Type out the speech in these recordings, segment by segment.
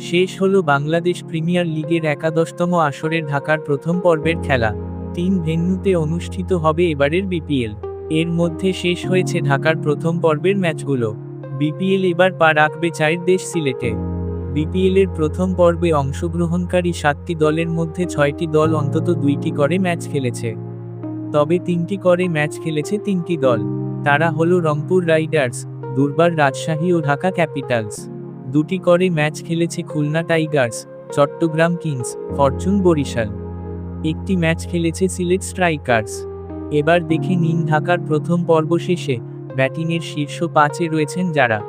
শেষ হল বাংলাদেশ প্রিমিয়ার লিগের একাদশতম আসরের ঢাকার প্রথম পর্বের খেলা। তিন ভেন্যুতে অনুষ্ঠিত হবে এবারের বিপিএল। এর মধ্যে শেষ হয়েছে ঢাকার প্রথম পর্বের ম্যাচগুলো। বিপিএল এবার পা রাখবে চায়ের দেশ সিলেটে। বিপিএল এর প্রথম পর্বে অংশগ্রহণকারী সাতটি দলের মধ্যে ছয়টি দল অন্তত দুইটি করে ম্যাচ খেলেছে। তবে তিনটি করে ম্যাচ খেলেছে তিনটি দল। তারা হলো রংপুর রাইডার্স, দুর্বার রাজশাহী ও ঢাকা ক্যাপিটালস। দুটি করে ম্যাচ খেলেছে Khulna tigers, Chattogram kings, fortune Barishal. একটি ম্যাচ খেলেছে সিলেট স্ট্রাইকার্স। এবার দেখে নিন ঢাকার প্রথম পর্ব শেষে ব্যাটিংয়ের শীর্ষ পাঁচে রয়েছেন যারা।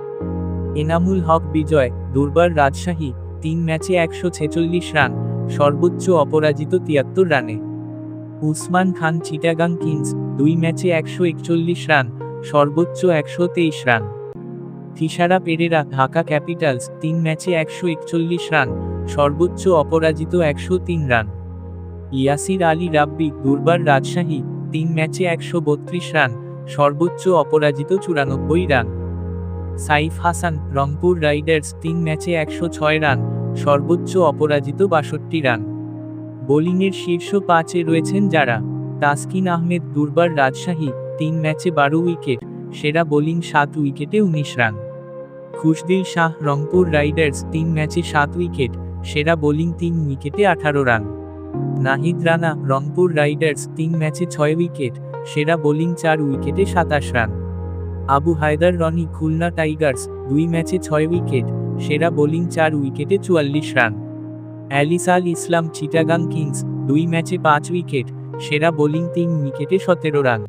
এনামুল হক বিজয়, দুর্বার রাজশাহী, তিন ম্যাচে একশো ছেচল্লিশ রান, সর্বোচ্চ অপরাজিত তিয়াত্তর রানে। উসমান খান চিটাগাং কিংস, দুই ম্যাচে একশো একচল্লিশ রান, সর্বোচ্চ একশো তেইশ রান। থিসারা পেরেরা, ঢাকা ক্যাপিটালস, তিন ম্যাচে একশো একচল্লিশ রান, সর্বোচ্চ অপরাজিত একশো তিন রান। ইয়াসির আলী রাব্বি, দুর্বার রাজশাহী, তিন ম্যাচে একশো বত্রিশ রান, সর্বোচ্চ অপরাজিত চুরানব্বই রান। সাইফ হাসান, রংপুর রাইডার্স, তিন ম্যাচে একশো ছয় রান, সর্বোচ্চ অপরাজিত বাষট্টি রান। বোলিংয়ের শীর্ষ পাঁচে রয়েছেন যারা, তাসকিন আহমেদ, দুর্বার রাজশাহী, তিন ম্যাচে বারো উইকেট সেরা বোলিং সাত উইকেটে উনিশ রান। খুশদিল শাহ রংপুর রাইডার্স তিন ম্যাচে সাত উইকেট, সেরা বোলিং তিন উইকেটে আঠারো রান। নাহিদ রানা রংপুর রাইডার্স তিন ম্যাচে ছয় উইকেট, সেরা বোলিং চার উইকেটে সাতাশ রান। আবু হায়দার রনি খুলনা টাইগার্স দুই ম্যাচে ছয় উইকেট, সেরা বোলিং চার উইকেটে চুয়াল্লিশ রান। অ্যালিসাল ইসলাম চিটাগাং কিংস দুই ম্যাচে পাঁচ উইকেট, সেরা বোলিং তিন উইকেটে সতেরো রান।